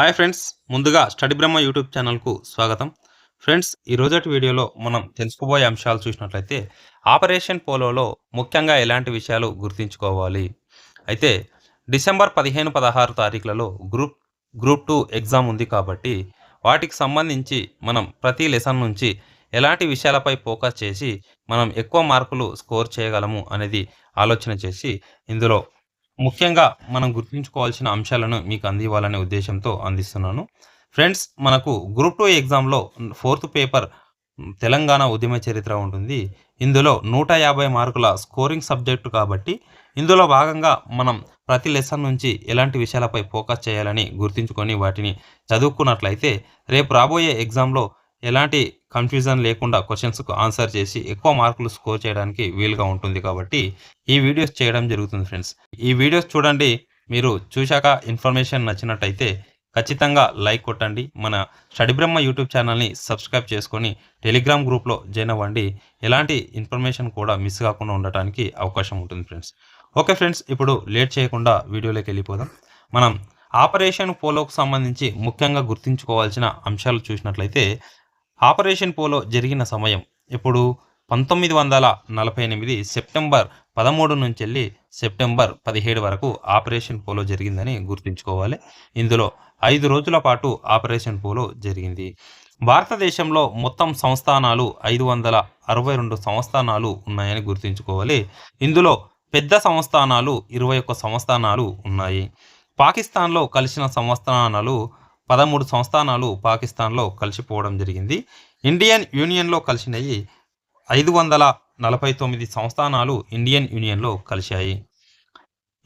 Hi friends ముందుగా study Brahma YouTube ఛానల్కు స్వాగతం. ఫ్రెండ్స్ ఈ రోజటి వీడియోలో మనం తెలుసుకోబోయే అంశాలు చూసినట్లయితే ఆపరేషన్ పోలోలో ముఖ్యంగా ఎలాంటి విషయాలు గుర్తుంచుకోవాలి? అయితే డిసెంబర్ పదిహేను పదహారు తారీఖులలో గ్రూప్ గ్రూప్ టూ ఎగ్జామ్ ఉంది కాబట్టి వాటికి సంబంధించి మనం ప్రతి లెసన్ నుంచి ఎలాంటి విషయాలపై ఫోకస్ చేసి మనం ఎక్కువ మార్కులు స్కోర్ చేయగలము అనేది ఆలోచన చేసి ఇందులో ముఖ్యంగా మనం గుర్తుంచుకోవాల్సిన అంశాలను మీకు అందివ్వాలనే ఉద్దేశంతో అందిస్తున్నాను. ఫ్రెండ్స్ మనకు గ్రూప్ టూ ఎగ్జామ్లో ఫోర్త్ పేపర్ తెలంగాణ ఉద్యమ చరిత్ర ఉంటుంది. ఇందులో నూట యాభై మార్కుల స్కోరింగ్ సబ్జెక్టు కాబట్టి ఇందులో భాగంగా మనం ప్రతి లెసన్ నుంచి ఎలాంటి విషయాలపై ఫోకస్ చేయాలని గుర్తుంచుకొని వాటిని చదువుకున్నట్లయితే రేపు రాబోయే ఎగ్జామ్లో ఎలాంటి కన్ఫ్యూజన్ లేకుండా క్వశ్చన్స్కు ఆన్సర్ చేసి ఎక్కువ మార్కులు స్కోర్ చేయడానికి వీలుగా ఉంటుంది కాబట్టి ఈ వీడియోస్ చేయడం జరుగుతుంది ఫ్రెండ్స్ ఈ వీడియోస్ చూడండి మీరు చూశాక ఇన్ఫర్మేషన్ నచ్చినట్టయితే ఖచ్చితంగా లైక్ కొట్టండి. మన షడిబ్రహ్మ యూట్యూబ్ ఛానల్ని సబ్స్క్రైబ్ చేసుకొని టెలిగ్రామ్ గ్రూప్లో జాయిన్ అవ్వండి. ఎలాంటి ఇన్ఫర్మేషన్ కూడా మిస్ కాకుండా ఉండటానికి అవకాశం ఉంటుంది ఫ్రెండ్స్ ఓకే ఫ్రెండ్స్ ఇప్పుడు లేట్ చేయకుండా వీడియోలోకి వెళ్ళిపోదాం. మనం ఆపరేషన్ పోలోకు సంబంధించి ముఖ్యంగా గుర్తుంచుకోవాల్సిన అంశాలు చూసినట్లయితే ఆపరేషన్ పోలో జరిగిన సమయం ఇప్పుడు పంతొమ్మిది వందల నలభై ఎనిమిది సెప్టెంబర్ పదమూడు నుంచి వెళ్ళి సెప్టెంబర్ పదిహేడు వరకు ఆపరేషన్ పోలో జరిగిందని గుర్తుంచుకోవాలి. ఇందులో ఐదు రోజుల పాటు ఆపరేషన్ పోలో జరిగింది. భారతదేశంలో మొత్తం సంస్థానాలు ఐదు వందల అరవై రెండు సంస్థానాలు ఉన్నాయని గుర్తుంచుకోవాలి. ఇందులో పెద్ద సంస్థానాలు ఇరవై ఒక్క సంస్థానాలు ఉన్నాయి. పాకిస్తాన్లో కలిసిన సంస్థానాలు పదమూడు సంస్థానాలు పాకిస్తాన్లో కలిసిపోవడం జరిగింది. ఇండియన్ యూనియన్లో కలిసినవి ఐదు వందల నలభై తొమ్మిది సంస్థానాలు ఇండియన్ యూనియన్లో కలిశాయి.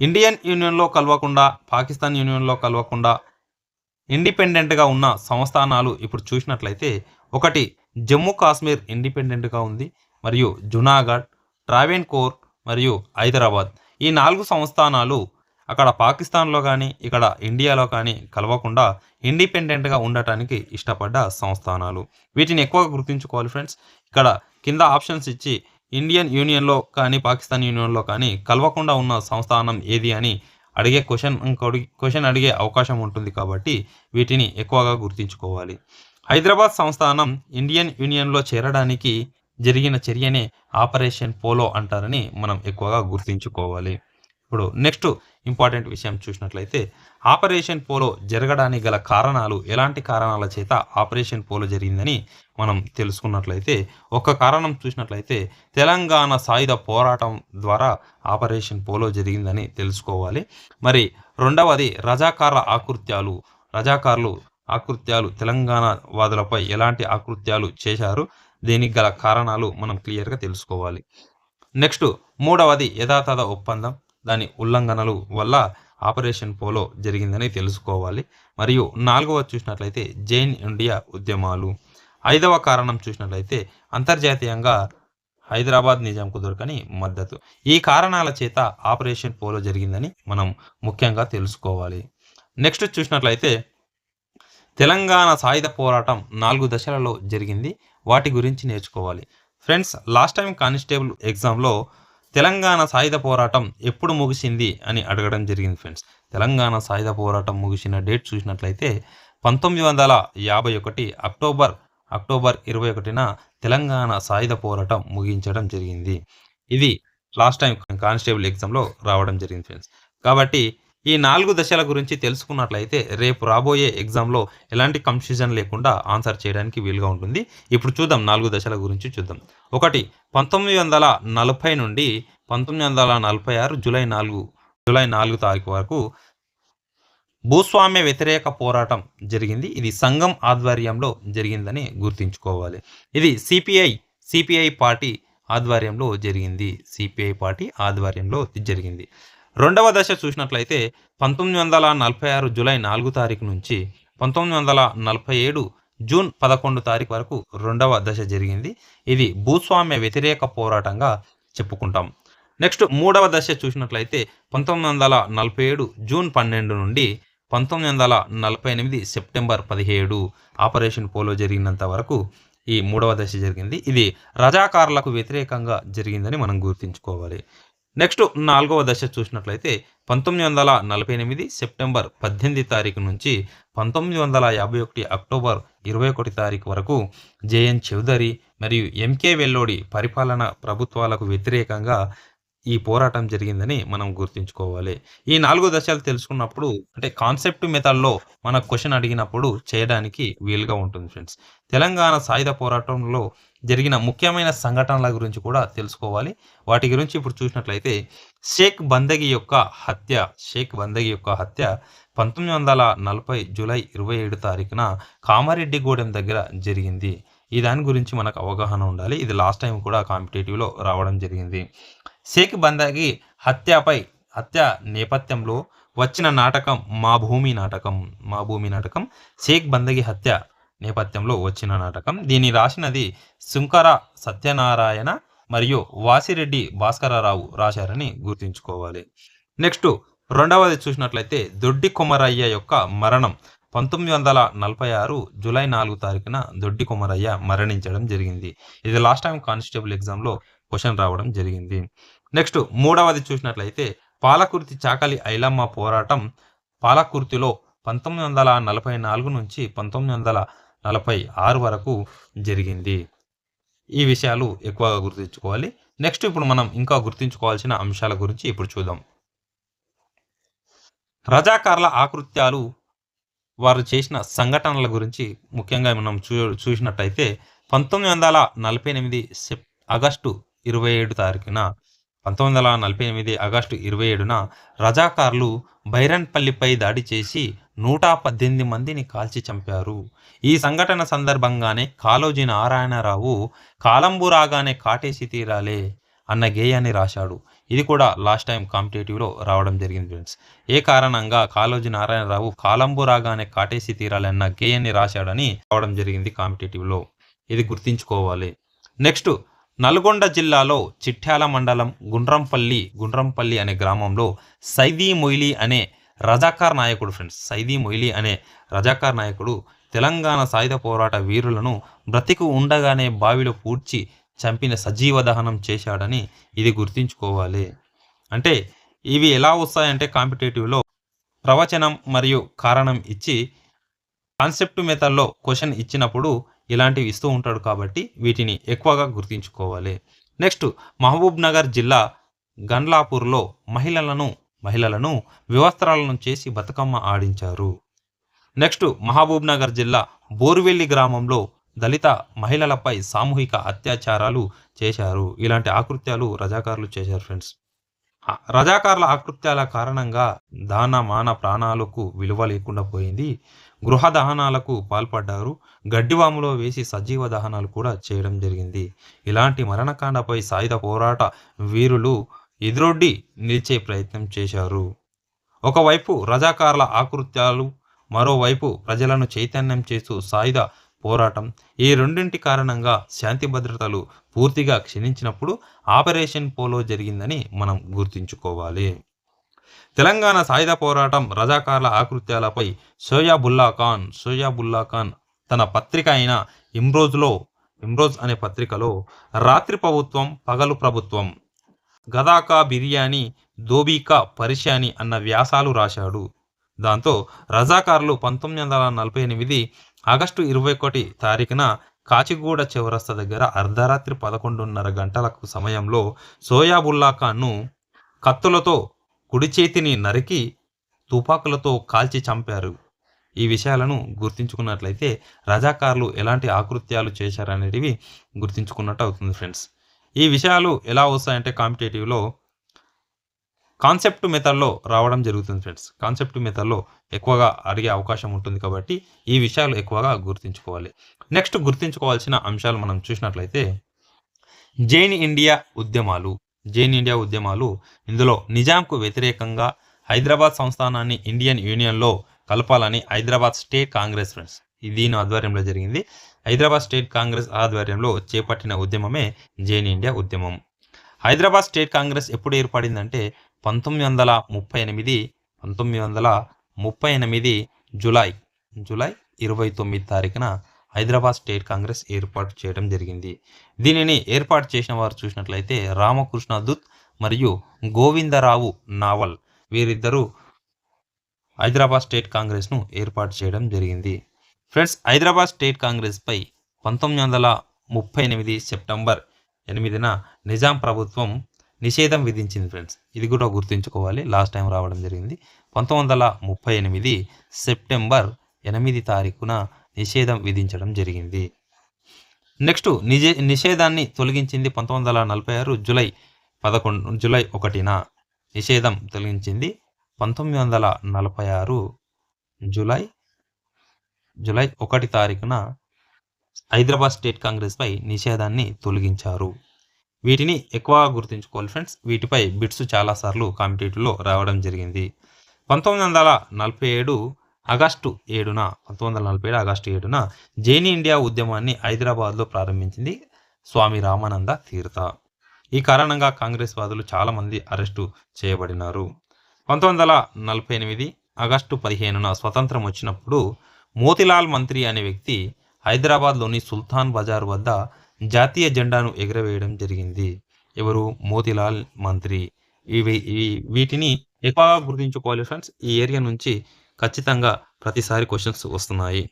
ఇండియన్ యూనియన్లో కలవకుండా పాకిస్తాన్ యూనియన్లో కలవకుండా ఇండిపెండెంట్గా ఉన్న సంస్థానాలు ఇప్పుడు చూసినట్లయితే ఒకటి జమ్మూ కాశ్మీర్ ఇండిపెండెంట్గా ఉంది మరియు జునాగఢ్ ట్రావెన్కోర్ మరియు హైదరాబాద్. ఈ నాలుగు సంస్థానాలు అక్కడ పాకిస్తాన్లో కానీ ఇక్కడ ఇండియాలో కానీ కలవకుండా ఇండిపెండెంట్గా ఉండటానికి ఇష్టపడ్డ సంస్థానాలు. వీటిని ఎక్కువగా గుర్తుంచుకోవాలి ఫ్రెండ్స్. ఇక్కడ కింద ఆప్షన్స్ ఇచ్చి ఇండియన్ యూనియన్లో కానీ పాకిస్తాన్ యూనియన్లో కానీ కలవకుండా ఉన్న సంస్థానం ఏది అని అడిగే క్వశ్చన్ క్వశ్చన్ అడిగే అవకాశం ఉంటుంది కాబట్టి వీటిని ఎక్కువగా గుర్తుంచుకోవాలి. హైదరాబాద్ సంస్థానం ఇండియన్ యూనియన్లో చేరడానికి జరిగిన చర్యనే ఆపరేషన్ పోలో అంటారని మనం ఎక్కువగా గుర్తుంచుకోవాలి. ఇప్పుడు నెక్స్ట్ ఇంపార్టెంట్ విషయం చూసినట్లయితే ఆపరేషన్ పోలో జరగడానికి గల కారణాలు ఎలాంటి కారణాల చేత ఆపరేషన్ పోలో జరిగిందని మనం తెలుసుకున్నట్లయితే ఒక కారణం చూసినట్లయితే తెలంగాణ సాయుధ పోరాటం ద్వారా ఆపరేషన్ పోలో జరిగిందని తెలుసుకోవాలి. మరి రెండవది రజాకార ఆకృత్యాలు రజాకారులు ఆకృత్యాలు తెలంగాణ వాదులపై ఎలాంటి ఆకృత్యాలు చేశారు దీనికి గల కారణాలు మనం క్లియర్గా తెలుసుకోవాలి. నెక్స్ట్ మూడవది యథాతథ ఒప్పందం. దాని ఉల్లంఘనలు వల్ల ఆపరేషన్ పోలో జరిగిందని తెలుసుకోవాలి. మరియు నాలుగవ చూసినట్లయితే జైన్ ఇండియా ఉద్యమాలు. ఐదవ కారణం చూసినట్లయితే అంతర్జాతీయంగా హైదరాబాద్ నిజాంకు దొరకని మద్దతు. ఈ కారణాల చేత ఆపరేషన్ పోలో జరిగిందని మనం ముఖ్యంగా తెలుసుకోవాలి. నెక్స్ట్ చూసినట్లయితే తెలంగాణ సాయుధ పోరాటం నాలుగు దశలలో జరిగింది. వాటి గురించి నేర్చుకోవాలి. ఫ్రెండ్స్ లాస్ట్ టైం కానిస్టేబుల్ ఎగ్జామ్లో తెలంగాణ సాయుధ పోరాటం ఎప్పుడు ముగిసింది అని అడగడం జరిగింది ఫ్రెండ్స్ తెలంగాణ సాయుధ పోరాటం ముగిసిన డేట్ చూసినట్లయితే పంతొమ్మిది వందల యాభై ఒకటి అక్టోబర్ అక్టోబర్ ఇరవై ఒకటిన తెలంగాణ సాయుధ పోరాటం ముగించడం జరిగింది. ఇది లాస్ట్ టైం కానిస్టేబుల్ ఎగ్జామ్లో రావడం జరిగింది ఫ్రెండ్స్ కాబట్టి ఈ నాలుగు దశల గురించి తెలుసుకున్నట్లయితే రేపు రాబోయే ఎగ్జామ్లో ఎలాంటి కన్ఫ్యూజన్ లేకుండా ఆన్సర్ చేయడానికి వీలుగా ఉంటుంది. ఇప్పుడు చూద్దాం నాలుగు దశల గురించి చూద్దాం. ఒకటి పంతొమ్మిది వందల నలభై నుండి పంతొమ్మిది వందల నలభై ఆరు జూలై నాలుగు జూలై నాలుగు తారీఖు వరకు భూస్వామ్య వ్యతిరేక పోరాటం జరిగింది. ఇది సంఘం ఆధ్వర్యంలో జరిగిందని గుర్తుంచుకోవాలి. ఇది సిపిఐ సిపిఐ పార్టీ ఆధ్వర్యంలో జరిగింది. సిపిఐ పార్టీ ఆధ్వర్యంలో జరిగింది. రెండవ దశ చూసినట్లయితే పంతొమ్మిది వందల నలభై ఆరు జూలై నాలుగు తారీఖు నుంచి పంతొమ్మిది వందల నలభై ఏడు జూన్ పదకొండు తారీఖు వరకు రెండవ దశ జరిగింది. ఇది భూస్వామ్య వ్యతిరేక పోరాటంగా చెప్పుకుంటాం. నెక్స్ట్ మూడవ దశ చూసినట్లయితే పంతొమ్మిది వందల నలభై ఏడు జూన్ పన్నెండు నుండి పంతొమ్మిది వందల నలభై ఎనిమిది సెప్టెంబర్ పదిహేడు ఆపరేషన్ పోలో జరిగినంత వరకు ఈ మూడవ దశ జరిగింది. ఇది రజాకారులకు వ్యతిరేకంగా జరిగిందని మనం గుర్తుంచుకోవాలి. నెక్స్ట్ నాలుగవ దశ చూసినట్లయితే పంతొమ్మిది వందల నలభై ఎనిమిది సెప్టెంబర్ పద్దెనిమిది తారీఖు నుంచి పంతొమ్మిది వందల యాభై ఒకటి అక్టోబర్ ఇరవై ఒకటి తారీఖు వరకు జేఎన్ చౌదరి మరియు ఎంకే వెల్లోడి పరిపాలన ప్రభుత్వాలకు వ్యతిరేకంగా ఈ పోరాటం జరిగిందని మనం గుర్తుంచుకోవాలి. ఈ నాలుగు దశలు తెలుసుకున్నప్పుడు అంటే కాన్సెప్ట్ మెథడ్లో మన క్వశ్చన్ అడిగినప్పుడు చేయడానికి వీలుగా ఉంటుంది ఫ్రెండ్స్ తెలంగాణ సాయుధ పోరాటంలో జరిగిన ముఖ్యమైన సంఘటనల గురించి కూడా తెలుసుకోవాలి. వాటి గురించి ఇప్పుడు చూసినట్లయితే షేక్ బందగి యొక్క హత్య షేక్ బందగి యొక్క హత్య పంతొమ్మిది వందల నలభై జూలై ఇరవై ఏడు తారీఖున కామారెడ్డిగూడెం దగ్గర జరిగింది. ఈ దాని గురించి మనకు అవగాహన ఉండాలి. ఇది లాస్ట్ టైం కూడా కాంపిటేటివ్లో రావడం జరిగింది. షేక్ బందగి హత్యపై హత్య నేపథ్యంలో వచ్చిన నాటకం మా భూమి నాటకం మా భూమి నాటకం షేక్ బందగి హత్య నేపథ్యంలో వచ్చిన నాటకం. దీన్ని రాసినది శుంకర సత్యనారాయణ మరియు వాసిరెడ్డి భాస్కరరావు రాశారని గుర్తుంచుకోవాలి. నెక్స్ట్ రెండవది చూసినట్లయితే దొడ్డి కొమరయ్య యొక్క మరణం పంతొమ్మిది వందల నలభై ఆరు జూలై నాలుగు తారీఖున దొడ్డి కొమరయ్య మరణించడం జరిగింది. ఇది లాస్ట్ టైం కానిస్టేబుల్ ఎగ్జామ్లో క్వశ్చన్ రావడం జరిగింది. నెక్స్ట్ మూడవది చూసినట్లయితే పాలకుర్తి చాకలి ఐలమ్మ పోరాటం పాలకుర్తిలో పంతొమ్మిది వందల నలభై నాలుగు నుంచి పంతొమ్మిది వందల నలభై ఆరు వరకు జరిగింది. ఈ విషయాలు ఎక్కువగా గుర్తుంచుకోవాలి. నెక్స్ట్ ఇప్పుడు మనం ఇంకా గుర్తుంచుకోవాల్సిన అంశాల గురించి ఇప్పుడు చూద్దాం. రజాకారుల ఆకృత్యాలు వారు చేసిన సంఘటనల గురించి ముఖ్యంగా మనం చూ చూసినట్టయితే పంతొమ్మిది వందల నలభై ఎనిమిది సెప్ ఆగస్టు ఇరవై ఏడు తారీఖున పంతొమ్మిది వందల నలభై ఎనిమిది ఆగస్టు ఇరవై ఏడున రజాకార్లు బైరన్పల్లిపై దాడి చేసి నూట పద్దెనిమిది మందిని కాల్చి చంపారు. ఈ సంఘటన సందర్భంగానే కాలోజీ నారాయణరావు కాలంబు రాగానే కాటేసి తీరాలే అన్న గేయాన్ని రాశాడు. ఇది కూడా లాస్ట్ టైం కాంపిటేటివ్లో రావడం జరిగింది ఫ్రెండ్స్. ఏ కారణంగా కాలోజీ నారాయణరావు కాలంబు రాగానే కాటేసి తీరాలి అన్న గేయాన్ని రాశాడని రావడం జరిగింది కాంపిటేటివ్లో ఇది గుర్తించుకోవాలి. నెక్స్ట్ నల్గొండ జిల్లాలో చిట్యాల మండలం గుండ్రంపల్లి గుండ్రంపల్లి అనే గ్రామంలో సైదీ మొయిలీ అనే రజాకార్ నాయకుడు ఫ్రెండ్స్ సైదీ మొయిలీ అనే రజాకార్ నాయకుడు తెలంగాణ సాయుధ పోరాట వీరులను బ్రతికు ఉండగానే బావిలో పూడ్చి చంపిన సజీవ దహనం చేశాడని ఇది గుర్తుంచుకోవాలి. అంటే ఇవి ఎలా వస్తాయంటే కాంపిటేటివ్లో ప్రవచనం మరియు కారణం ఇచ్చి కాన్సెప్ట్ మెథడ్లో క్వశ్చన్ ఇచ్చినప్పుడు ఇలాంటివి ఇస్తూ ఉంటాడు కాబట్టి వీటిని ఎక్కువగా గుర్తుంచుకోవాలి. నెక్స్ట్ మహబూబ్ నగర్ జిల్లా గన్లాపూర్లో మహిళలను మహిళలను వివస్త్రాలను చేసి బతుకమ్మ ఆడించారు. నెక్స్ట్ మహబూబ్ నగర్ జిల్లా బోర్వెల్లి గ్రామంలో దళిత మహిళలపై సామూహిక అత్యాచారాలు చేశారు. ఇలాంటి ఆకృత్యాలు రజాకారులు చేశారు ఫ్రెండ్స్. రజాకారుల ఆకృత్యాల కారణంగా దాన మాన ప్రాణాలకు విలువ లేకుండా పోయింది. గృహ దహనాలకు పాల్పడ్డారు. గడ్డివాములో వేసి సజీవ దహనాలు కూడా చేయడం జరిగింది. ఇలాంటి మరణకాండపై సాయుధ పోరాట వీరులు ఎదురొడ్డి నిలిచే ప్రయత్నం చేశారు. ఒకవైపు రజాకారుల ఆకృత్యాలు మరోవైపు ప్రజలను చైతన్యం చేస్తూ సాయుధ పోరాటం. ఈ రెండింటి కారణంగా శాంతి భద్రతలు పూర్తిగా క్షీణించినప్పుడు ఆపరేషన్ పోలో జరిగిందని మనం గుర్తుంచుకోవాలి. తెలంగాణ సాయుధ పోరాటం రజాకార్ల ఆకృత్యాలపై సోయాబుల్లా ఖాన్ సోయాబుల్లా ఖాన్ తన పత్రిక అయిన ఇమ్రోజ్లో ఇమ్రోజ్ అనే పత్రికలో రాత్రి ప్రభుత్వం పగలు ప్రభుత్వం. గదాకా బిర్యానీ దోబీకా పరిశాని అన్న వ్యాసాలు రాశాడు. దాంతో రజాకారులు పంతొమ్మిది వందల నలభై ఎనిమిది ఆగస్టు ఇరవై ఒకటి తారీఖున కాచిగూడ చివరస్త దగ్గర అర్ధరాత్రి పదకొండున్నర గంటలకు సమయంలో సోయాబుల్లా ఖాన్ను కత్తులతో కుడి చేతిని నరికి తుపాకులతో కాల్చి చంపారు. ఈ విషయాలను గుర్తించుకున్నట్లయితే రజాకారులు ఎలాంటి ఆకృత్యాలు చేశారనేటివి గుర్తించుకున్నట్టు అవుతుంది ఫ్రెండ్స్. ఈ విషయాలు ఎలా వస్తాయంటే కాంపిటేటివ్లో కాన్సెప్ట్ మెథడ్లో రావడం జరుగుతుంది ఫ్రెండ్స్. కాన్సెప్ట్ మెథడ్లో ఎక్కువగా అడిగే అవకాశం ఉంటుంది కాబట్టి ఈ విషయాలు ఎక్కువగా గుర్తుంచుకోవాలి. నెక్స్ట్ గుర్తుంచుకోవాల్సిన అంశాలు మనం చూసినట్లయితే జైన్ ఇండియా ఉద్యమాలు. జైన్ ఇండియా ఉద్యమాలు ఇందులో నిజాంకు వ్యతిరేకంగా హైదరాబాద్ సంస్థానాన్ని ఇండియన్ యూనియన్లో కలపాలని హైదరాబాద్ స్టేట్ కాంగ్రెస్ ఫ్రెండ్స్. దీని ఆధ్వర్యంలో జరిగింది. హైదరాబాద్ స్టేట్ కాంగ్రెస్ ఆధ్వర్యంలో చేపట్టిన ఉద్యమమే జైన్ ఇండియా ఉద్యమం. హైదరాబాద్ స్టేట్ కాంగ్రెస్ ఎప్పుడు ఏర్పడిందంటే పంతొమ్మిది వందల ముప్పై ఎనిమిది పంతొమ్మిది వందల ముప్పై ఎనిమిది జులై జులై ఇరవై తొమ్మిది తారీఖున హైదరాబాద్ స్టేట్ కాంగ్రెస్ ఏర్పాటు చేయడం జరిగింది. దీనిని ఏర్పాటు చేసిన వారు చూసినట్లయితే రామకృష్ణ దుత్ మరియు గోవిందరావు నావల్ వీరిద్దరూ హైదరాబాద్ స్టేట్ కాంగ్రెస్ను ఏర్పాటు చేయడం జరిగింది. ఫ్రెండ్స్ హైదరాబాద్ స్టేట్ కాంగ్రెస్పై పంతొమ్మిది వందల ముప్పై ఎనిమిది సెప్టెంబర్ ఎనిమిదిన నిజాం ప్రభుత్వం నిషేధం విధించింది ఫ్రెండ్స్. ఇది కూడా గుర్తుంచుకోవాలి. లాస్ట్ టైం రావడం జరిగింది. పంతొమ్మిది వందల ముప్పై ఎనిమిది సెప్టెంబర్ ఎనిమిది తారీఖున నిషేధం విధించడం జరిగింది. నెక్స్ట్ నిజే నిషేధాన్ని తొలగించింది పంతొమ్మిది వందల నలభై ఆరు జూలై పదకొండు జూలై ఒకటిన నిషేధం తొలగించింది పంతొమ్మిది వందల నలభై ఆరు జూలై జూలై ఒకటి తారీఖున హైదరాబాద్ స్టేట్ కాంగ్రెస్పై నిషేధాన్ని తొలగించారు. వీటిని ఎక్కువగా గుర్తుంచుకోవాలి ఫ్రెండ్స్. వీటిపై బిట్స్ చాలాసార్లు కాంపిటేటివ్లో రావడం జరిగింది. పంతొమ్మిది వందల నలభై ఏడు ఆగస్టు ఏడున పంతొమ్మిది వందల నలభై ఏడు ఆగస్టు ఏడున జైన్ ఇండియా ఉద్యమాన్ని హైదరాబాద్లో ప్రారంభించింది స్వామి రామానంద తీర్థ. ఈ కారణంగా కాంగ్రెస్ వాదులు చాలామంది అరెస్టు చేయబడినారు. పంతొమ్మిది వందల నలభై ఎనిమిది ఆగస్టు పదిహేనున స్వతంత్రం వచ్చినప్పుడు మోతిలాల్ మంత్రి అనే వ్యక్తి హైదరాబాద్లోని సుల్తాన్ బజార్ వద్ద జాతీయ జెండాను ఎగురవేయడం జరిగింది. ఎవరు? మోతిలాల్ మంత్రి. ఇవి వీటిని ఎక్కువగా గుర్తుంచుకోవాలి ఫ్రెండ్స్. ఈ ఏరియా నుంచి ఖచ్చితంగా ప్రతిసారి క్వశ్చన్స్ వస్తున్నాయి.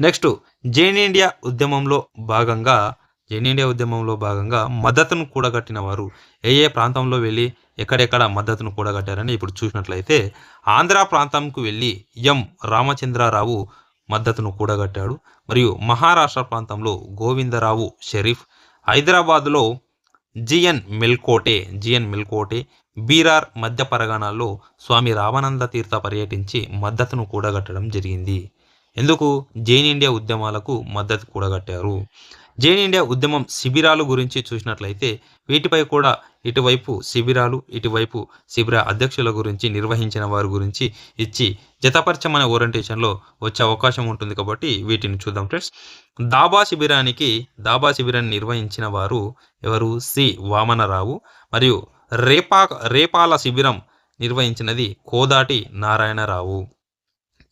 నెక్స్ట్ జైన్ ఇండియా ఉద్యమంలో భాగంగా జైన్ ఇండియా ఉద్యమంలో భాగంగా మద్దతును కూడగట్టిన వారు ఏ ఏ ప్రాంతంలో వెళ్ళి ఎక్కడెక్కడ మద్దతును కూడగట్టారని ఇప్పుడు చూసినట్లయితే ఆంధ్ర ప్రాంతంకు వెళ్ళి ఎం. రామచంద్రారావు మద్దతును కూడగట్టాడు. మరియు మహారాష్ట్ర ప్రాంతంలో గోవిందరావు షరీఫ్ హైదరాబాదులో G N Melkote G N Melkote Berar మధ్య పరగణాల్లో స్వామి రామానంద తీర్థ పర్యటించి మద్దతును కూడగట్టడం జరిగింది. ఎందుకు? జైన్ ఇండియా ఉద్యమాలకు మద్దతు కూడగట్టారు. జైన్ ఇండియా ఉద్యమం శిబిరాలు గురించి చూసినట్లయితే వీటిపై కూడా ఇటువైపు శిబిరాలు ఇటువైపు శిబిర అధ్యక్షుల గురించి నిర్వహించిన వారి గురించి ఇచ్చి జతపరచమనే ఓరియంటేషన్లో వచ్చే అవకాశం ఉంటుంది కాబట్టి వీటిని చూద్దాం ఫ్రెండ్స్. దాబా శిబిరానికి దాబా శిబిరాన్ని నిర్వహించిన వారు ఎవరు? సి. వామనరావు. మరియు రేపా రేపాల శిబిరం నిర్వహించినది కోదాటి నారాయణరావు.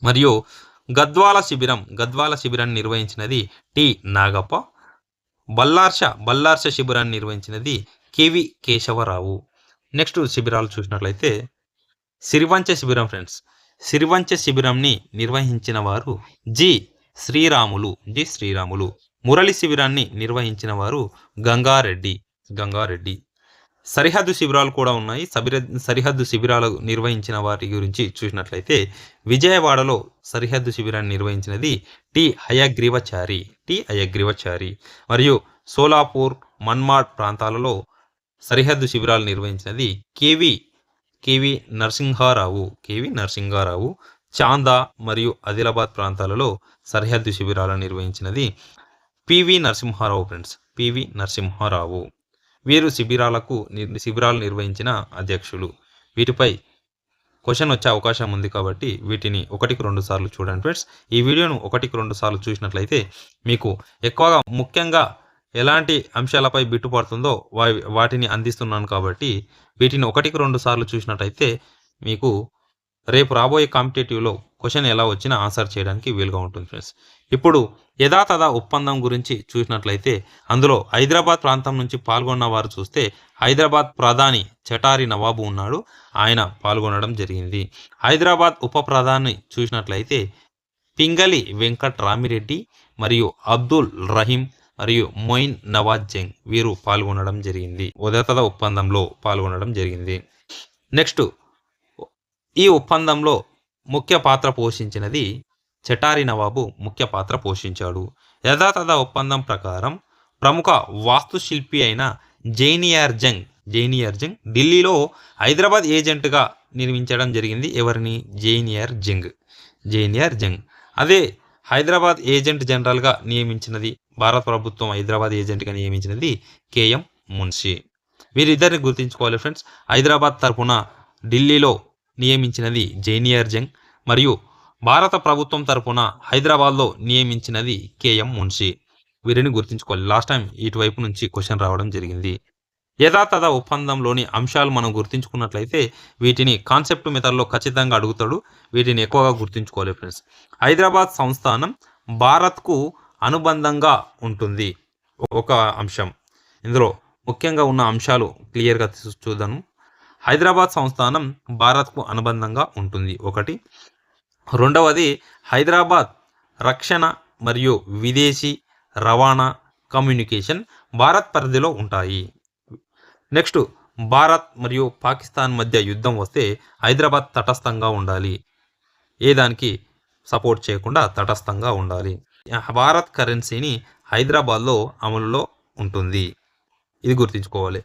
మరియు గద్వాల శిబిరం గద్వాల శిబిరాన్ని నిర్వహించినది టి. నాగప్ప. బల్లార్ష బల్లార్ష శిబిరాన్ని నిర్వహించినది కేవి కేశవరావు. నెక్స్ట్ శిబిరాలు చూసినట్లయితే సిరివంచ శిబిరం ఫ్రెండ్స్. సిరివంచ శిబిరంని నిర్వహించిన వారు జి శ్రీరాములు జి శ్రీరాములు. మురళి శిబిరాన్ని నిర్వహించిన వారు గంగారెడ్డి గంగారెడ్డి. సరిహద్దు శిబిరాలు కూడా ఉన్నాయి. సబిర సరిహద్దు శిబిరాలు నిర్వహించిన వారి గురించి చూసినట్లయితే విజయవాడలో సరిహద్దు శిబిరాన్ని నిర్వహించినది టి హయగ్రీవచారి. టి హయగ్రీవచారి మరియు సోలాపూర్ మన్మాడ్ ప్రాంతాలలో సరిహద్దు శిబిరాలు నిర్వహించినది KV KV Narasimharao KV Narasimharao Chanda మరియు ఆదిలాబాద్ ప్రాంతాలలో సరిహద్దు శిబిరాలను నిర్వహించినది PV Narasimharao friends PV Narasimharao. వీరు శిబిరాలకు శిబిరాలు నిర్వహించిన అధ్యక్షులు. వీటిపై క్వశ్చన్ వచ్చే అవకాశం ఉంది కాబట్టి వీటిని ఒకటికి రెండు సార్లు చూడండి ఫ్రెండ్స్. ఈ వీడియోను ఒకటికి రెండు సార్లు చూసినట్లయితే మీకు ఎక్కువగా ముఖ్యంగా ఎలాంటి అంశాలపై బిట్టుపడుతుందో వా వాటిని అందిస్తున్నాను కాబట్టి వీటిని ఒకటికి రెండు సార్లు చూసినట్లయితే మీకు రేపు రాబోయే కాంపిటేటివ్లో క్వశ్చన్ ఎలా వచ్చినా ఆన్సర్ చేయడానికి వీలుగా ఉంటుంది ఫ్రెండ్స్. ఇప్పుడు యథాతథ ఒప్పందం గురించి చూసినట్లయితే అందులో హైదరాబాద్ ప్రాంతం నుంచి పాల్గొన్న వారు చూస్తే హైదరాబాద్ ప్రధాని చటారి నవాబు ఉన్నాడు. ఆయన పాల్గొనడం జరిగింది. హైదరాబాద్ ఉప ప్రధాని చూసినట్లయితే పింగళి వెంకట్ రామిరెడ్డి మరియు అబ్దుల్ రహీం మరియు మొయిన్ నవాజ్ జంగ్ వీరు పాల్గొనడం జరిగింది. ఉదతద ఒప్పందంలో పాల్గొనడం జరిగింది. నెక్స్ట్ ఈ ఒప్పందంలో ముఖ్య పాత్ర పోషించినది చటారి నవాబు ముఖ్య పాత్ర పోషించాడు. యథాతథ ఒప్పందం ప్రకారం ప్రముఖ వాస్తుశిల్పి అయిన జైనియార్ జంగ్ జైనియార్ జంగ్ ఢిల్లీలో హైదరాబాద్ ఏజెంట్గా నిర్మించడం జరిగింది. ఎవరిని? జైనియార్ జంగ్. జైనియార్ జంగ్. అదే హైదరాబాద్ ఏజెంట్ జనరల్గా నియమించినది భారత ప్రభుత్వం హైదరాబాద్ ఏజెంట్గా నియమించినది కేఎం మున్షి. వీరిద్దరిని గుర్తుంచుకోవాలి ఫ్రెండ్స్. హైదరాబాద్ తరఫున ఢిల్లీలో నియమించినది జైనియర్ జంగ్ మరియు భారత ప్రభుత్వం తరపున హైదరాబాద్లో నియమించినది కేఎం మున్షి. వీరిని గుర్తుంచుకోవాలి. లాస్ట్ టైం ఇటువైపు నుంచి క్వశ్చన్ రావడం జరిగింది. యథాతథ ఒప్పందంలోని అంశాలు మనం గుర్తుంచుకున్నట్లయితే వీటిని కాన్సెప్ట్ మెథడ్లో ఖచ్చితంగా అడుగుతాడు. వీటిని ఎక్కువగా గుర్తుంచుకోవాలి ఫ్రెండ్స్ హైదరాబాద్ సంస్థానం భారత్కు అనుబంధంగా ఉంటుంది. ఒక అంశం. ఇందులో ముఖ్యంగా ఉన్న అంశాలు క్లియర్గా చూద్దాను చూద్దాము. హైదరాబాద్ సంస్థానం భారత్కు అనుబంధంగా ఉంటుంది. ఒకటి రెండవది హైదరాబాద్ రక్షణ మరియు విదేశీ రవాణా కమ్యూనికేషన్ భారత్ పరిధిలో ఉంటాయి. నెక్స్ట్ భారత్ మరియు పాకిస్తాన్ మధ్య యుద్ధం వస్తే హైదరాబాద్ తటస్థంగా ఉండాలి. ఏ దానికి సపోర్ట్ చేయకుండా తటస్థంగా ఉండాలి. భారత్ కరెన్సీని హైదరాబాద్లో అమలులో ఉంటుంది. ఇది గుర్తుంచుకోవాలి.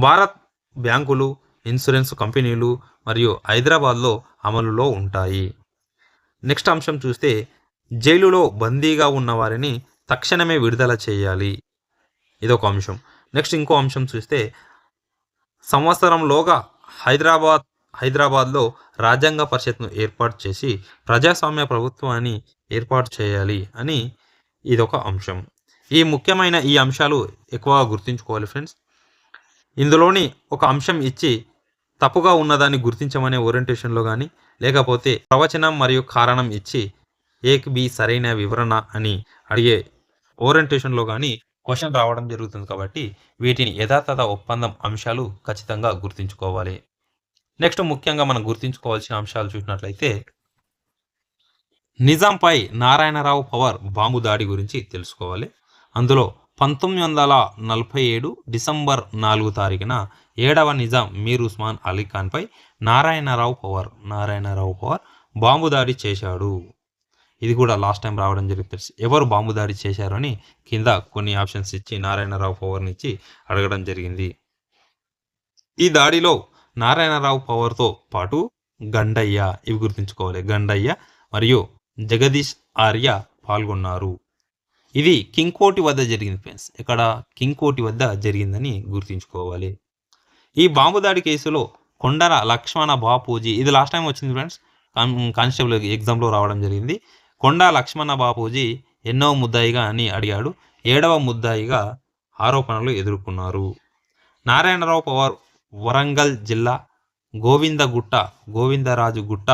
భారత్ బ్యాంకులు ఇన్సూరెన్స్ కంపెనీలు మరియు హైదరాబాద్లో అమలులో ఉంటాయి. నెక్స్ట్ అంశం చూస్తే జైలులో బందీగా ఉన్న వారిని తక్షణమే విడుదల చేయాలి. ఇదొక అంశం. నెక్స్ట్ ఇంకో అంశం చూస్తే సంవత్సరంలోగా హైదరాబాద్ హైదరాబాద్లో రాజ్యాంగ పరిషత్ను ఏర్పాటు చేసి ప్రజాస్వామ్య ప్రభుత్వాన్ని ఏర్పాటు చేయాలి అని ఇదొక అంశం. ఈ ముఖ్యమైన ఈ అంశాలు ఎక్కువగా గుర్తుంచుకోవాలి ఫ్రెండ్స్. ఇందులోని ఒక అంశం ఇచ్చి తప్పుగా ఉన్నదాన్ని గుర్తించమనే ఓరియంటేషన్లో కానీ లేకపోతే ప్రవచనం మరియు కారణం ఇచ్చి ఏక్ బి సరైన వివరణ అని అడిగే ఓరియంటేషన్లో కానీ క్వశ్చన్ రావడం జరుగుతుంది కాబట్టి వీటిని యథాతథ ఒప్పందం అంశాలు ఖచ్చితంగా గుర్తుంచుకోవాలి. నెక్స్ట్ ముఖ్యంగా మనం గుర్తుంచుకోవాల్సిన అంశాలు చూసినట్లయితే నిజాంపై నారాయణరావు పవర్ బాంబు దాడి గురించి తెలుసుకోవాలి. అందులో పంతొమ్మిది వందల నలభై ఏడు డిసెంబర్ నాలుగు తారీఖున ఏడవ నిజాం మీర్ ఉస్మాన్ అలీ ఖాన్పై నారాయణరావు పవర్ నారాయణరావు పవర్ బాంబు దాడి చేశాడు. ఇది కూడా లాస్ట్ టైం రావడం జరిగింది ఎవరు బాంబు దాడి చేశారు అని కింద కొన్ని ఆప్షన్స్ ఇచ్చి నారాయణరావు పవర్ని ఇచ్చి అడగడం జరిగింది. ఈ దాడిలో నారాయణరావు పవర్తో పాటు గండయ్య ఇవి గుర్తుంచుకోవాలి. గండయ్య మరియు జగదీష్ ఆర్య పాల్గొన్నారు. ఇది కింగ్కోటి వద్ద జరిగింది ఫ్రెండ్స్ ఇక్కడ కింగ్కోటి వద్ద జరిగిందని గుర్తుంచుకోవాలి. ఈ బాంబు దాడి కేసులో కొండర లక్ష్మణ బాపూజీ ఇది లాస్ట్ టైం వచ్చింది ఫ్రెండ్స్ కానిస్టేబుల్ ఎగ్జామ్లో రావడం జరిగింది. కొండ లక్ష్మణ బాపూజీ ఎన్నో ముద్దాయిగా అని అడిగాడు. ఏడవ ముద్దాయిగా ఆరోపణలు ఎదుర్కొన్నారు. నారాయణరావు పవర్ వరంగల్ జిల్లా గోవిందగుట్ట గోవిందరాజు గుట్ట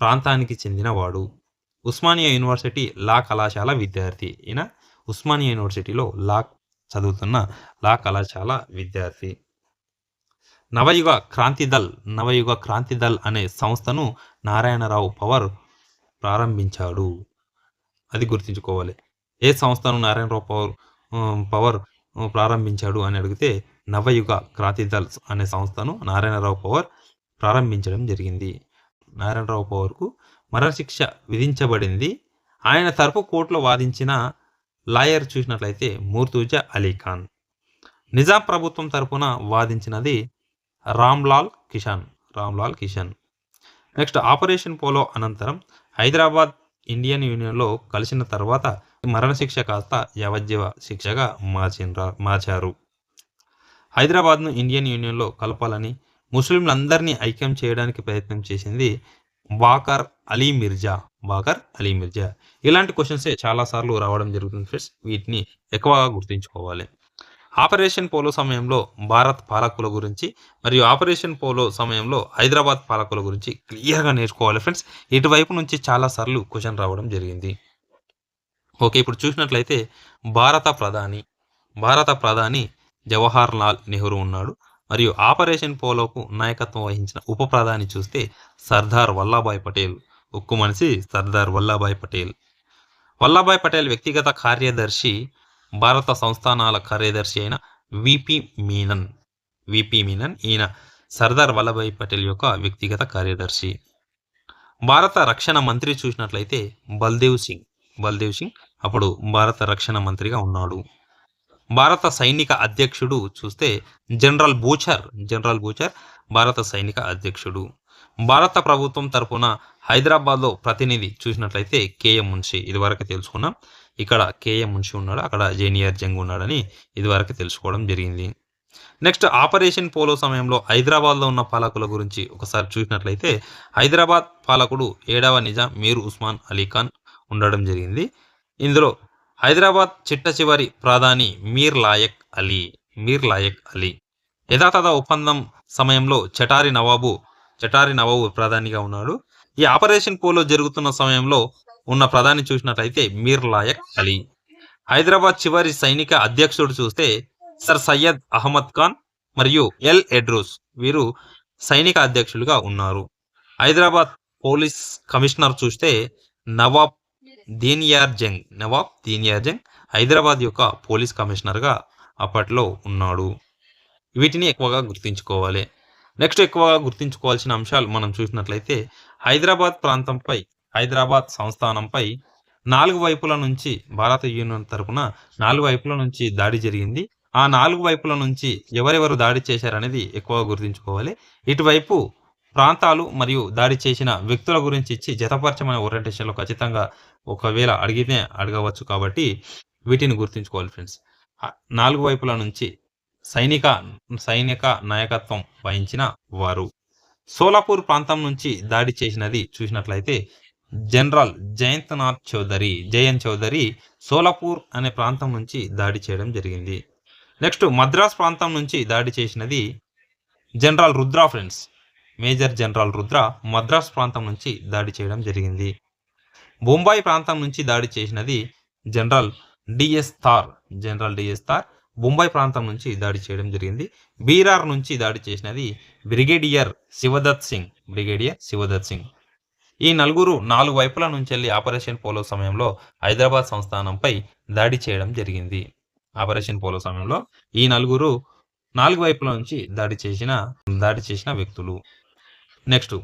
ప్రాంతానికి చెందినవాడు. ఉస్మానియా యూనివర్సిటీ లా కళాశాల విద్యార్థి. ఈయన ఉస్మానియా యూనివర్సిటీలో లా చదువుతున్న లా కళాశాల విద్యార్థి. నవయుగ క్రాంతి దళ్ నవయుగ క్రాంతి దళ్ అనే సంస్థను నారాయణరావు పవర్ ప్రారంభించాడు. అది గుర్తుంచుకోవాలి. ఏ సంస్థను నారాయణరావు పవర్ పవర్ ప్రారంభించాడు అని అడిగితే నవయుగ క్రాంతి దళ్ అనే సంస్థను నారాయణరావు పవర్ ప్రారంభించడం జరిగింది. నారాయణరావు పవర్కు మరణశిక్ష విధించబడింది. ఆయన తరపు కోర్టులో వాదించిన లాయర్ చూసినట్లయితే మూర్తుజా అలీ ఖాన్. నిజాం ప్రభుత్వం తరపున వాదించినది Ramlal Kishan Ramlal Kishan. Next operation polo అనంతరం హైదరాబాద్ ఇండియన్ యూనియన్లో కలిసిన తర్వాత మరణశిక్ష కాస్త యావజ్జీవ శిక్షగా మార్చిన మార్చారు. హైదరాబాద్ను ఇండియన్ యూనియన్లో కలపాలని ముస్లింలందరినీ ఐక్యం చేయడానికి ప్రయత్నం చేసింది బాకర్ అలీ మిర్జా. బాకర్ అలీ మిర్జా. ఇలాంటి క్వశ్చన్సే చాలాసార్లు రావడం జరుగుతుంది ఫ్రెండ్స్ వీటిని ఎక్కువగా గుర్తుంచుకోవాలి. ఆపరేషన్ పోలో సమయంలో భారత్ పాలకుల గురించి మరియు ఆపరేషన్ పోలో సమయంలో హైదరాబాద్ పాలకుల గురించి క్లియర్గా నేర్చుకోవాలి ఫ్రెండ్స్ ఇటువైపు నుంచి చాలాసార్లు క్వశ్చన్ రావడం జరిగింది. ఓకే ఇప్పుడు చూసినట్లయితే భారత ప్రధాని భారత ప్రధాని జవహర్ లాల్ నెహ్రూ ఉన్నాడు. మరియు ఆపరేషన్ పోలోకు నాయకత్వం వహించిన ఉప ప్రధాని చూస్తే సర్దార్ వల్లభాయ్ పటేల్. ఉక్కు మనిషి సర్దార్ వల్లభాయ్ పటేల్. వల్లభాయ్ పటేల్ వ్యక్తిగత కార్యదర్శి భారత సంస్థానాల కార్యదర్శి అయిన విపి మీనన్. విపి మీనన్ ఈయన సర్దార్ వల్లభాయ్ పటేల్ యొక్క వ్యక్తిగత కార్యదర్శి. భారత రక్షణ మంత్రి చూసినట్లయితే బల్దేవ్ సింగ్. బల్దేవ్ సింగ్ అప్పుడు భారత రక్షణ మంత్రిగా ఉన్నాడు. భారత సైనిక అధ్యక్షుడు చూస్తే జనరల్ బూచర్ జనరల్ బూచర్ భారత సైనిక అధ్యక్షుడు. భారత ప్రభుత్వం తరపున హైదరాబాద్లో ప్రతినిధి చూసినట్లయితే కేఎం మున్షి ఇదివరకు తెలుసుకున్నాం. ఇక్కడ కేఎం మున్షి ఉన్నాడు అక్కడ జేనియర్ జంగ్ ఉన్నాడని ఇదివరకు తెలుసుకోవడం జరిగింది. నెక్స్ట్ ఆపరేషన్ పోలో సమయంలో హైదరాబాద్లో ఉన్న పాలకుల గురించి ఒకసారి చూసినట్లయితే హైదరాబాద్ పాలకుడు ఏడవ నిజాం మీర్ ఉస్మాన్ అలీ ఖాన్ ఉండడం జరిగింది. ఇందులో హైదరాబాద్ చిట్ట చివరి ప్రధాని మీర్ లాయక్ అలీ మీర్ లాయక్ అలీ. యథాతథ ఒప్పందం సమయంలో చటారి నవాబు చటారి నవాబు ప్రధానిగా ఉన్నాడు. ఈ ఆపరేషన్ పోలో జరుగుతున్న సమయంలో ఉన్న ప్రధాని చూసినట్లయితే మీర్ లాయక్ అలీ. హైదరాబాద్ చివరి సైనిక అధ్యక్షుడు చూస్తే సర్ సయ్యద్ అహ్మద్ ఖాన్ మరియు ఎల్ ఎడ్రూస్ వీరు సైనిక అధ్యక్షులుగా ఉన్నారు. హైదరాబాద్ పోలీస్ కమిషనర్ చూస్తే నవాబ్ దీనియార్ జంగ్ నవాబ్ దీనియార్ జంగ్ హైదరాబాద్ యొక్క పోలీస్ కమిషనర్గా అప్పట్లో ఉన్నాడు. వీటిని ఎక్కువగా గుర్తుంచుకోవాలి. నెక్స్ట్ ఎక్కువగా గుర్తుంచుకోవాల్సిన అంశాలు మనం చూసినట్లయితే హైదరాబాద్ ప్రాంతంపై హైదరాబాద్ సంస్థానంపై నాలుగు వైపుల నుంచి భారత యూనియన్ తరపున నాలుగు వైపుల నుంచి దాడి జరిగింది. ఆ నాలుగు వైపుల నుంచి ఎవరెవరు దాడి చేశారనేది ఎక్కువగా గుర్తుంచుకోవాలి. ఇటువైపు ప్రాంతాలు మరియు దాడి చేసిన వ్యక్తుల గురించి ఇచ్చి జతపరచమైన ఓరియంటేషన్లో ఖచ్చితంగా ఒకవేళ అడిగితే అడగవచ్చు కాబట్టి వీటిని గుర్తుంచుకోవాలి ఫ్రెండ్స్ నాలుగు వైపుల నుంచి సైనిక సైనిక నాయకత్వం వహించిన వారు. సోలాపూర్ ప్రాంతం నుంచి దాడి చేసినది చూసినట్లయితే జనరల్ జయంత్నాథ్ చౌదరి జయన్ చౌదరి సోలాపూర్ అనే ప్రాంతం నుంచి దాడి చేయడం జరిగింది. నెక్స్ట్ మద్రాస్ ప్రాంతం నుంచి దాడి చేసినది general Rudra friends major general Rudra Madras ప్రాంతం నుంచి దాడి చేయడం జరిగింది. బొంబాయి ప్రాంతం నుంచి దాడి చేసినది general DS Thar. General DS Thar Bombay ప్రాంతం నుంచి దాడి చేయడం జరిగింది. బీరార్ నుంచి దాడి చేసినది బ్రిగేడియర్ శివదత్ సింగ్. బ్రిగేడియర్ శివదత్ సింగ్. ఈ నలుగురు నాలుగు వైపుల నుంచి వెళ్ళి ఆపరేషన్ పోలో సమయంలో హైదరాబాద్ సంస్థానంపై దాడి చేయడం జరిగింది. ఆపరేషన్ పోలో సమయంలో ఈ నలుగురు నాలుగు వైపుల నుంచి దాడి చేసిన దాడి చేసిన వ్యక్తులు. నెక్స్ట్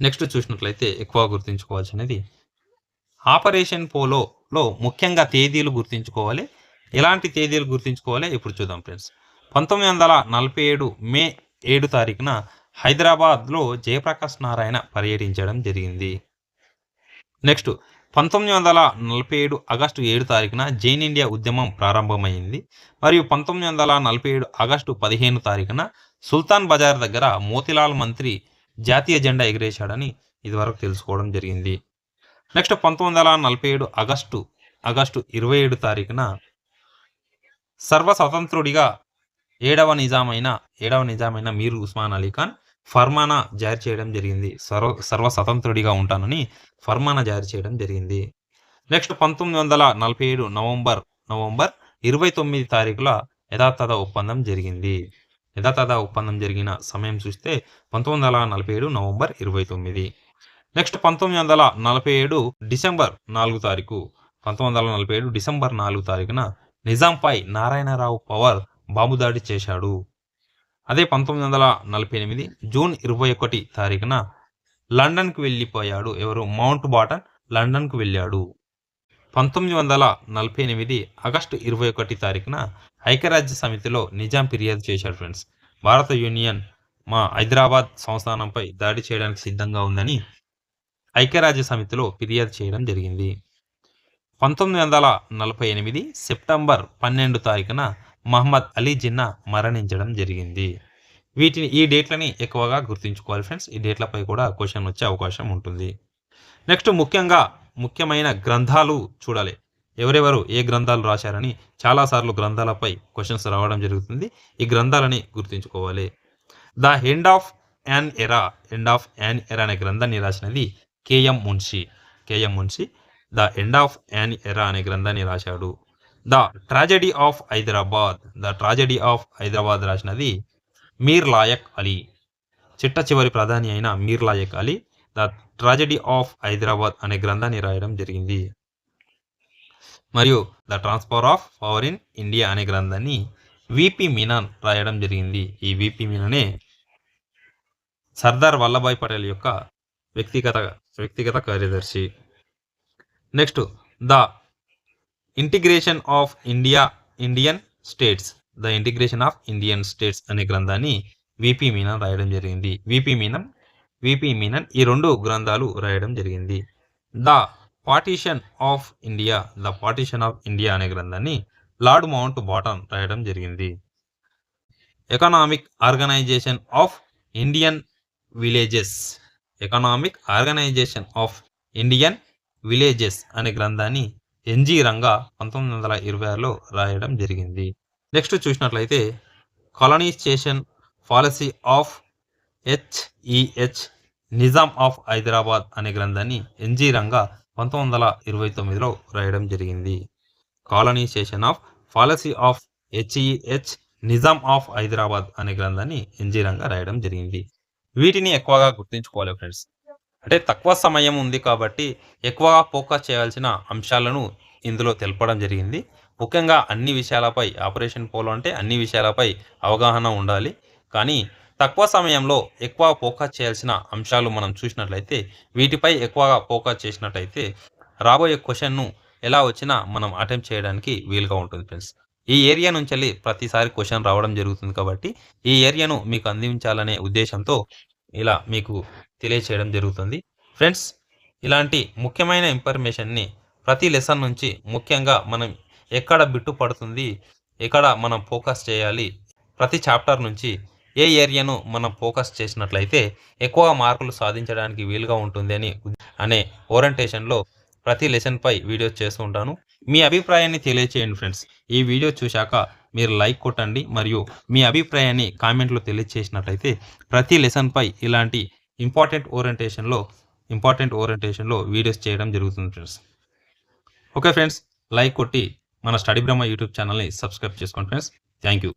నెక్స్ట్ చూసినట్లయితే ఎక్కువ గుర్తుంచుకోవాల్సినది ఆపరేషన్ పోలోలో ముఖ్యంగా తేదీలు గుర్తుంచుకోవాలి. ఎలాంటి తేదీలు గుర్తుంచుకోవాలి ఇప్పుడు చూద్దాం ఫ్రెండ్స్. పంతొమ్మిది వందల నలభై ఏడు మే ఏడు తారీఖున హైదరాబాద్లో జయప్రకాష్ నారాయణ పర్యటించడం జరిగింది. నెక్స్ట్ పంతొమ్మిది వందల నలభై ఏడు ఆగస్టు ఏడు తారీఖున జైన్ ఇండియా ఉద్యమం ప్రారంభమైంది. మరియు పంతొమ్మిది వందల నలభై ఏడు ఆగస్టు పదిహేను తారీఖున సుల్తాన్ బజార్ దగ్గర మోతిలాల్ మంత్రి జాతీయ జెండా ఎగిరేశాడని ఇదివరకు తెలుసుకోవడం జరిగింది. నెక్స్ట్ పంతొమ్మిది వందల నలభై ఏడు ఆగస్టు ఆగస్టు ఇరవై ఏడు తారీఖున సర్వ స్వతంత్రుడిగా ఏడవ నిజామైన ఏడవ నిజామైన మీర్ ఉస్మాన్ అలీ ఖాన్ ఫర్మానా జారీ చేయడం జరిగింది. సర్వ సర్వ స్వతంత్రుడిగా ఉంటానని ఫర్మానా జారీ చేయడం జరిగింది. నెక్స్ట్ పంతొమ్మిది వందల నలభై ఏడు నవంబర్ నవంబర్ ఇరవై తొమ్మిది తారీఖుల యథాతథ ఒప్పందం జరిగింది. యథాతథ ఒప్పందం జరిగిన సమయం చూస్తే పంతొమ్మిది వందల నలభై ఏడు నవంబర్ ఇరవై తొమ్మిది. నెక్స్ట్ పంతొమ్మిది వందల నలభై ఏడు డిసెంబర్ నాలుగు తారీఖు. పంతొమ్మిది వందల నలభై ఏడు డిసెంబర్ నాలుగు తారీఖున నిజాంపై నారాయణరావు పవర్ బాంబు దాడి చేశాడు. అదే పంతొమ్మిది వందల నలభై ఎనిమిది జూన్ ఇరవై ఒకటి తారీఖున లండన్కు వెళ్ళిపోయాడు ఎవరు? మౌంట్ బాటన్ లండన్కు వెళ్ళాడు. పంతొమ్మిది వందల నలభై ఎనిమిది ఆగస్టు ఇరవై ఒకటి తారీఖున ఐక్యరాజ్య సమితిలో నిజాం ఫిర్యాదు చేశాడు ఫ్రెండ్స్. భారత యూనియన్ మా హైదరాబాద్ సంస్థానంపై దాడి చేయడానికి సిద్ధంగా ఉందని ఐక్యరాజ్య సమితిలో ఫిర్యాదు చేయడం జరిగింది. పంతొమ్మిది వందల నలభై ఎనిమిది సెప్టెంబర్ పన్నెండు తారీఖున మహమ్మద్ అలీ జిన్నా మరణించడం జరిగింది. వీటిని ఈ డేట్లని ఎక్కువగా గుర్తుంచుకోవాలి ఫ్రెండ్స్. ఈ డేట్లపై కూడా క్వశ్చన్ వచ్చే అవకాశం ఉంటుంది. నెక్స్ట్ ముఖ్యంగా ముఖ్యమైన గ్రంథాలు చూడాలి. ఎవరెవరు ఏ గ్రంథాలు రాశారని చాలాసార్లు గ్రంథాలపై క్వశ్చన్స్ రావడం జరుగుతుంది. ఈ గ్రంథాలని గుర్తుంచుకోవాలి. The end of an era end of an era అనే గ్రంథాన్ని రాసినది KM Munshi. KM Munshi the end of an era అనే గ్రంథాన్ని రాశాడు. The tragedy of Hyderabad the tragedy of Hyderabad రాసినది Mir Laik Ali చిట్ట చివరి ప్రధాని అయిన Mir Laik Ali the tragedy of Hyderabad అనే గ్రంథాన్ని రాయడం జరిగింది. మరియు the transfer of power in India అనే గ్రంథాన్ని విపి మీనాన్ రాయడం జరిగింది. ఈ విపి మీననే సర్దార్ వల్లభాయ్ పటేల్ యొక్క వ్యక్తిగత వ్యక్తిగత కార్యదర్శి. Next the integration of India Indian states. The integration of Indian states అనే గ్రంథాన్ని విపి మీనన్ రాయడం జరిగింది. విపి మీనన్ విపి మీనన్ ఈ రెండు గ్రంథాలు రాయడం జరిగింది. The partition of India the partition of India అనే గ్రంథాన్ని లార్డ్ మౌంట్ బాటన్ రాయడం జరిగింది. Economic organisation of Indian villages. Economic organisation of Indian villages అనే గ్రంథాన్ని ఎన్జి రంగా పంతొమ్మిది వందల ఇరవై ఆరులో రాయడం జరిగింది. నెక్స్ట్ చూసినట్లయితే colonisation policy of HEH Nizam of Hyderabad అనే గ్రంథాన్ని ఎన్జి రంగా పంతొమ్మిది వందల ఇరవై తొమ్మిదిలో రాయడం జరిగింది. కాలనీసేషన్ of policy of HEH Nizam of Hyderabad అనే గ్రంథాన్ని ఎన్జీరంగా రాయడం జరిగింది. వీటిని ఎక్కువగా గుర్తుంచుకోవాలి ఫ్రెండ్స్. అంటే తక్కువ సమయం ఉంది కాబట్టి ఎక్కువగా ఫోకస్ చేయాల్సిన అంశాలను ఇందులో తెలపడం జరిగింది. ముఖ్యంగా అన్ని విషయాలపై ఆపరేషన్ పోలో అంటే అన్ని విషయాలపై అవగాహన ఉండాలి. కానీ తక్కువ సమయంలో ఎక్కువ ఫోకస్ చేయాల్సిన అంశాలు మనం చూసినట్లయితే వీటిపై ఎక్కువగా ఫోకస్ చేసినట్లయితే రాబోయే క్వశ్చన్ను ఎలా వచ్చినా మనం అటెంప్ట్ చేయడానికి వీలుగా ఉంటుంది ఫ్రెండ్స్. ఈ ఏరియా నుంచి వెళ్ళి ప్రతిసారి క్వశ్చన్ రావడం జరుగుతుంది కాబట్టి ఈ ఏరియాను మీకు అందించాలనే ఉద్దేశంతో ఇలా మీకు తెలియచేయడం జరుగుతుంది. ఫ్రెండ్స్ ఇలాంటి ముఖ్యమైన ఇన్ఫర్మేషన్ని ప్రతి లెసన్ నుంచి ముఖ్యంగా మనం ఎక్కడ బిట్టు పడుతుంది ఎక్కడ మనం ఫోకస్ చేయాలి ప్రతి చాప్టర్ నుంచి ఏ ఏరియాను మనం ఫోకస్ చేసినట్లయితే ఎక్కువ మార్కులు సాధించడానికి వీలుగా ఉంటుంది అని అనే ఓరియంటేషన్లో ప్రతి లెసన్పై వీడియోస్ చేస్తూ ఉంటాను. మీ అభిప్రాయాన్ని తెలియచేయండి ఫ్రెండ్స్. ఈ వీడియో చూశాక మీరు లైక్ కొట్టండి మరియు మీ అభిప్రాయాన్ని కామెంట్లో తెలియచేసినట్లయితే ప్రతి లెసన్పై ఇలాంటి ఇంపార్టెంట్ ఓరియంటేషన్లో ఇంపార్టెంట్ ఓరియంటేషన్లో వీడియోస్ చేయడం జరుగుతుంది ఫ్రెండ్స్. ఓకే ఫ్రెండ్స్ లైక్ కొట్టి మన స్టడీ బ్రహ్మ యూట్యూబ్ ఛానల్ని సబ్స్క్రైబ్ చేసుకోండి ఫ్రెండ్స్. Thank you.